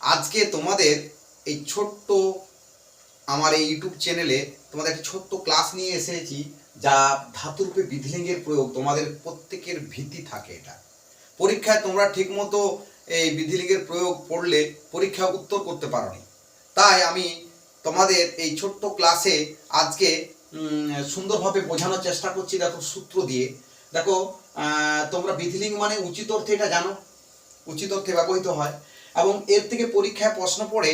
আজকে তোমাদের এই ছোট্ট আমার এই ইউটিউব চ্যানেলে তোমাদের একটা ছোট্ট ক্লাস নিয়ে এসেছি, যা ধাতুরূপে বিধিলিঙ্গের প্রয়োগ তোমাদের প্রত্যেকের ভীতি থাকে এটা। পরীক্ষায় তোমরা ঠিকমতো এই বিধিলিঙ্গের প্রয়োগ পড়লে পরীক্ষা উত্তর করতে পারোনি। তাই আমি তোমাদের এই ছোট্ট ক্লাসে আজকে সুন্দরভাবে বোঝানোর চেষ্টা করছি দেখো সূত্র দিয়ে। দেখো তোমরা বিধিলিঙ্গ মানে উচিত অর্থে এটা জানো। উচিত অর্থে ব্যবহৃত হয়। এবং এর থেকে পরীক্ষায় প্রশ্ন পড়ে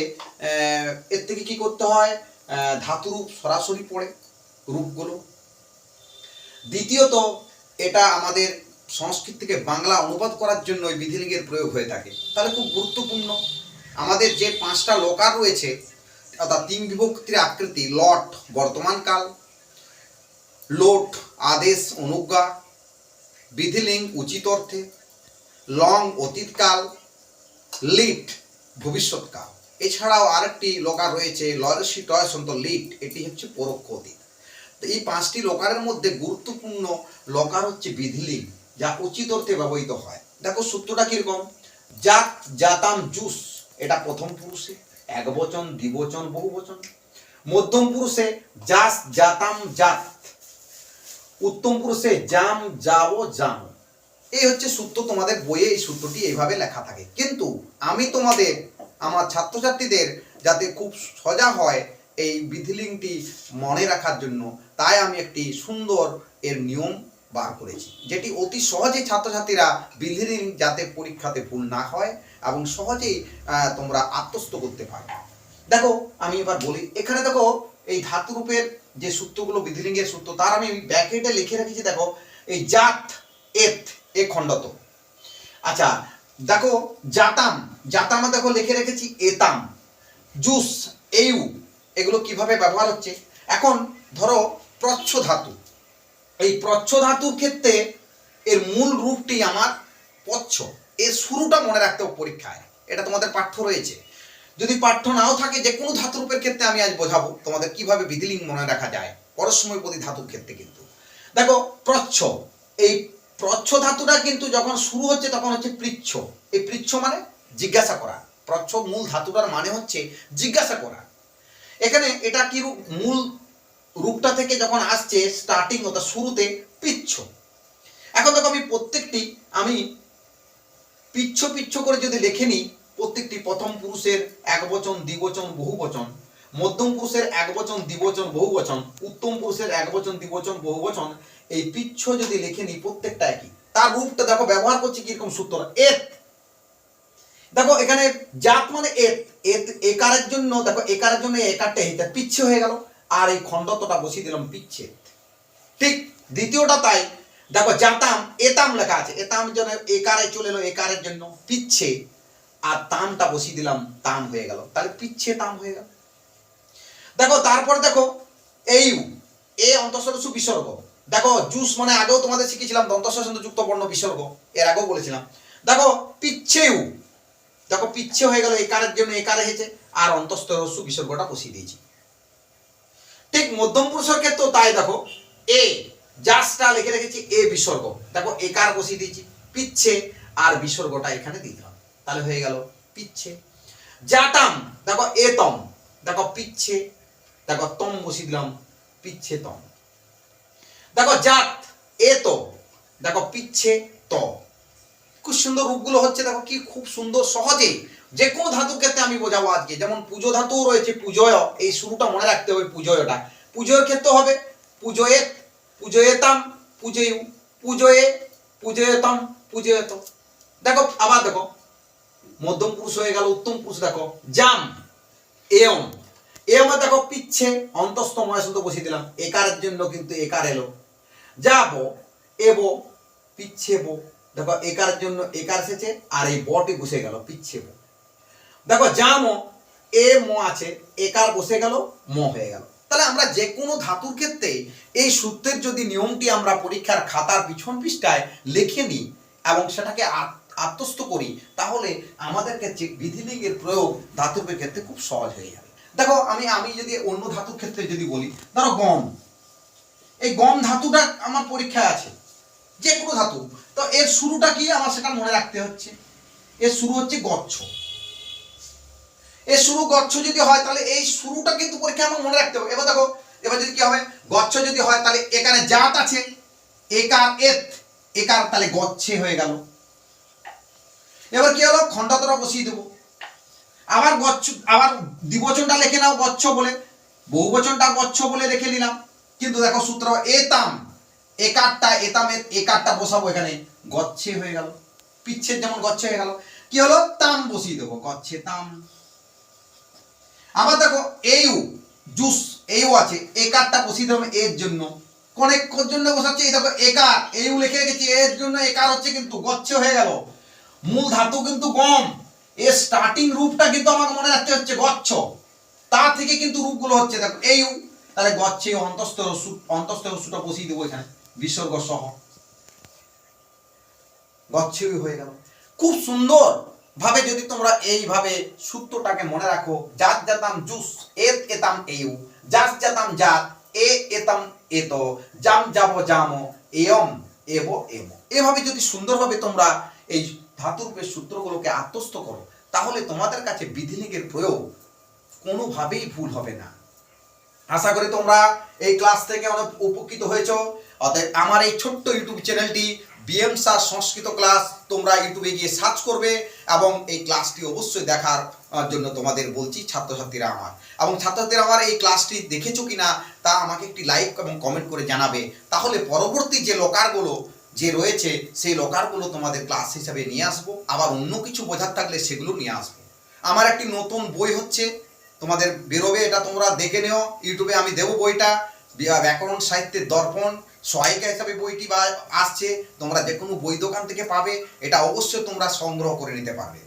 এর থেকে কি করতে হয়? ধাতুরূপ সরাসরি পড়ে, রূপগুলো। দ্বিতীয়ত, এটা আমাদের সংস্কৃত থেকে বাংলা অনুবাদ করার জন্য এই বিধিলিঙ্গের প্রয়োগ হয়ে থাকে। তাহলে খুব গুরুত্বপূর্ণ। আমাদের যে পাঁচটা লোকার রয়েছে, অর্থাৎ তিন বিভক্তির আকৃতি, লট, বর্তমানকাল, লোট, আদেশ, অনুজ্ঞা, বিধিলিঙ্গ উচিত অর্থে লং, অতীতকাল লিট ভবিষ্যৎকাল। এছাড়াও আরেকটি লোকার রয়েছে লয়সি টয় সন্ত লিট এটি হচ্ছে পরোক্ষ অতীত। এই পাঁচটি লোকারের মধ্যে গুরুত্বপূর্ণ লকার হচ্ছে বিধিলিঙ্গ, যা উচিত অর্থে ব্যবহৃত হয়। দেখো সূত্রটা কীরকম? জাত, জাতাম, জুস, এটা প্রথম পুরুষে এক বচন দ্বিবচন বহু বচন মধ্যম পুরুষে জাস, জাতাম, জাত। উত্তম পুরুষে জাম যাব জাম। এই হচ্ছে সূত্র তোমাদের বইয়ে এই সূত্রটি এইভাবে লেখা থাকে। কিন্তু আমি তোমাদের, আমার ছাত্রছাত্রীদের যাতে খুব সজা হয় এই বিধিলিংটি মনে রাখার জন্য, তাই আমি একটি সুন্দর এর নিয়ম বার করেছি, যেটি অতি সহজেই ছাত্রছাত্রীরা বিধিলিং যাতে পরীক্ষাতে ভুল না হয় এবং সহজেই তোমরা আত্মস্থ করতে পারো। দেখো, আমি এবার বলি, এখানে দেখো এই ধাতুরূপের যে সূত্রগুলো, বিধিলিঙ্গের সূত্র, তার আমি ব্যাকেটে লিখে রেখেছি, দেখো, এই জাত, এত এ খণ্ডত। আচ্ছা দেখো, জাতাম, জাতামা দেখো লিখে রেখেছি এতাম। জুস এউ এগুলো কীভাবে ব্যবহার হচ্ছে? এখন ধরো প্রচ্ছ ধাতু। এই প্রচ্ছ ধাতুর ক্ষেত্রে এর মূল রূপটি আমার পচ্ছ। এর শুরুটা মনে রাখতে পরীক্ষায়। এটা তোমাদের পাঠ্য রয়েছে। যদি পাঠ্য নাও থাকে, যে কোনো ধাতুরূপের ক্ষেত্রে আমি আজ বোঝাবো তোমাদের কীভাবে বিধিলিঙ্গ মনে রাখা যায়। পরস্ময় প্রতি ধাতুর ক্ষেত্রে কিন্তু। দেখো, প্রচ্ছ, এই প্রচ্ছ ধাতুটা কিন্তু যখন শুরু হচ্ছে তখন হচ্ছে পৃচ্ছ। এই পৃচ্ছ মানে জিজ্ঞাসা করা। প্রচ্ছ মূল ধাতুটার মানে হচ্ছে জিজ্ঞাসা করা। এখানে এটা কি মূল রূপটা থেকে যখন আসছে স্টার্টিং অর্থাৎ শুরুতে পিচ্ছ। এখন দেখো আমি প্রত্যেকটি, আমি পিচ্ছ পিচ্ছ করে যদি লিখে নিই, প্রত্যেকটি প্রথম পুরুষের এক বচন দ্বিবচন বহু বচন মধ্যম পুরুষের এক বচন দ্বিবচন বহু বচন, উত্তম পুরুষের এক বচন দ্বিবচন বহু বচন, এই পিচ্ছ যদি লিখে নিই প্রত্যেকটা একই। তার রূপটা দেখো, ব্যবহার করছি কীরকম সূত্র? এত। দেখো, এখানে জাত মানে এত। এত একারের জন্য, দেখো, একারের জন্য একারটা এইটা পিচ্ছে হয়ে গেল। আর এই খণ্ডতটা বসিয়ে দিলাম পিচ্ছে। ঠিক দ্বিতীয়টা তাই। দেখো, জাতাম, এতাম লেখা আছে। এতাম যেন একারে চলে এলো, একারের জন্য পিচ্ছে। আর তামটা বসিয়ে দিলাম তাম হয়ে গেল। তাহলে পিচ্ছে তাম হয়ে গেল। দেখো, তারপর দেখো, এই এ অন্তঃসরসু বিসর্গ। দেখো, জুস মানে আগেও তোমাদের শিখেছিলাম দন্তস্বর যুক্ত বর্ণ বিসর্গ। এর আগেও বলেছিলাম। দেখো, পিচ্ছেউ। দেখো, পিচ্ছে হয়ে গেল একারের জন্য একারে হয়েছে, আর অন্তস্থ রস্যু বিসর্গটা বসিয়ে দিয়েছি। ঠিক মধ্যম পুরুষের ক্ষেত্রেও তাই দেখো, এ জাসটা লিখে রেখেছি, এ বিসর্গ। দেখো একার বসিয়ে দিয়েছি, পিচ্ছে, আর বিসর্গটা এখানে দিয়ে দিলাম। তাহলে হয়ে গেল পিচ্ছে। জাতাম, দেখো, এতম। দেখো, পিচ্ছে দেখো, তম বসিয়ে দিলাম পিচ্ছে তম। দেখো জাত এ তো। দেখো, পিচ্ছে ত। খুব সুন্দর রূপগুলো হচ্ছে, দেখো, কি খুব সুন্দর সহজে যে কোনো ধাতুর ক্ষেত্রে আমি বোঝাবো আজকে। যেমন পুজো ধাতুও রয়েছে, পুজোয়, এই শুরুটা মনে রাখতে হবে পুজোয়টা। পুজোর ক্ষেত্রে হবে পুজোয়ে, পুজোয়েতাম, পুজোয়ু, পুজোয়ে, পুজোয়েতম, পুজোয়েত। দেখো, আবার দেখো, মধ্যম পুরুষ হয়ে গেল, উত্তম পুরুষ, দেখো, জাম এয়ম এয়মে দেখো পিচ্ছে, অন্তস্থ শুধু বসিয়ে দিলাম। একারের জন্য কিন্তু একার এলো। যাব, এবো, পিচ্ছে বো। দেখো, একার জন্য একার এসেছে, আর এই বটি বসে গেল, পিচ্ছে বো। দেখো জামো এ ম আছে, একার বসে গেল, ম হয়ে গেল। তাহলে আমরা যে কোনো ধাতুর ক্ষেত্রে এই সূত্রের যদি নিয়মটি আমরা পরীক্ষার খাতার পিছন পৃষ্ঠায় লিখে নিই এবং সেটাকে আত- আত্মস্থ করি, তাহলে আমাদের ক্ষেত্রে বিধিলিঙ্গের প্রয়োগ ধাতুর্বের ক্ষেত্রে খুব সহজ হয়ে যাবে। দেখো, আমি আমি যদি অন্য ধাতুর ক্ষেত্রে যদি বলি, ধরো গম। এই গম ধাতুটা আমার পরীক্ষায় আছে যে কোনো ধাতু। তো এর শুরুটা কি? আমার সেটা মনে রাখতে হচ্ছে। এর শুরু হচ্ছে গচ্ছ। এর শুরু গচ্ছ যদি হয়, তাহলে এই শুরুটা কিন্তু পরীক্ষা আমার মনে রাখতে হবে। এবার দেখো, এবার যদি কি হবে? গচ্ছ যদি হয়, তাহলে এখানে জাত আছে। একার এত, একার তাহলে গচ্ছে হয়ে গেল। এবার কি হলো? খণ্ডতরা বসিয়ে দেবো। আবার গচ্ছ, আবার দ্বিবচনটা লিখে নাও গচ্ছ বলে। বহুবচনটা গচ্ছ বলে লিখে নিলাম কিন্তু দেখো সূত্র, এতাম একারটা এতামের একারটা বসাবো এখানে। গচ্ছে হয়ে গেল। পিচ্ছের যেমন গচ্ছে হয়ে গেল। কি হলো? তাম বসিয়ে দেবো। গচ্ছে, তাম। আবার দেখো এইউ জুস এইউ আছে। একারটা বসিয়ে দেবো এর জন্য। অনেক জন্য বসাচ্ছে। এই দেখো, একার। এইউ লিখে রেখেছি এর জন্য। একার হচ্ছে কিন্তু গচ্ছে হয়ে গেল। মূল ধাতু কিন্তু গম। এর স্টার্টিং রূপটা কিন্তু আমাকে মনে রাখতে হচ্ছে গচ্ছ। তা থেকে কিন্তু রূপগুলো হচ্ছে, দেখো এইউ তাহলে গচ্ছে অন্তস্থ রসু অন্তস্থ রসুটা বসিয়ে দেবো এখানে, বিসর্গ সহ। গচ্ছেই হয়ে গেল। খুব সুন্দর ভাবে যদি তোমরা এইভাবে সূত্রটাকে মনে রাখো জাত জাতাম জুস, এত এতাম এইউ জাস জাতাম জাত, এ এতাম এত জাম যাব জামো এয়ম এব এম। এভাবে যদি সুন্দরভাবে তোমরা এই ধাতুরূপের সূত্রগুলোকে আত্মস্থ করো, তাহলে তোমাদের কাছে বিধিলিঙ্গের প্রয়োগ কোনোভাবেই ভুল হবে না। আশা করি তোমরা এই ক্লাস থেকে অনেক উপকৃত হয়েছ। অতএব আমার এই ছোট্ট ইউটিউব চ্যানেলটি বিএম সার সংস্কৃত ক্লাস তোমরা ইউটিউবে গিয়ে সার্চ করবে এবং এই ক্লাসটি অবশ্যই দেখার জন্য তোমাদের বলছি ছাত্রছাত্রীরা আমার। এবং ছাত্রছাত্রীরা আমার এই ক্লাসটি দেখেছ কিনা তা আমাকে একটি লাইক এবং কমেন্ট করে জানাবে। তাহলে পরবর্তী যে লোকারগুলো যে রয়েছে, সেই লকারগুলো তোমাদের ক্লাস হিসাবে নিয়ে আসব। আবার অন্য কিছু বোঝার থাকলে সেগুলো নিয়ে আসব। আমার একটি নতুন বই হচ্ছে, তোমাদের বেরোবে, এটা তোমরা দেখে নেও। ইউটিউবে আমি দেবো বইটা। ব্যাকরণ সাহিত্যের দর্পণ, সহায়িকা হিসাবে বইটি বা আসছে, তোমরা যে কোনো বই দোকান থেকে পাবে। এটা অবশ্যই তোমরা সংগ্রহ করে নিতে পারবে।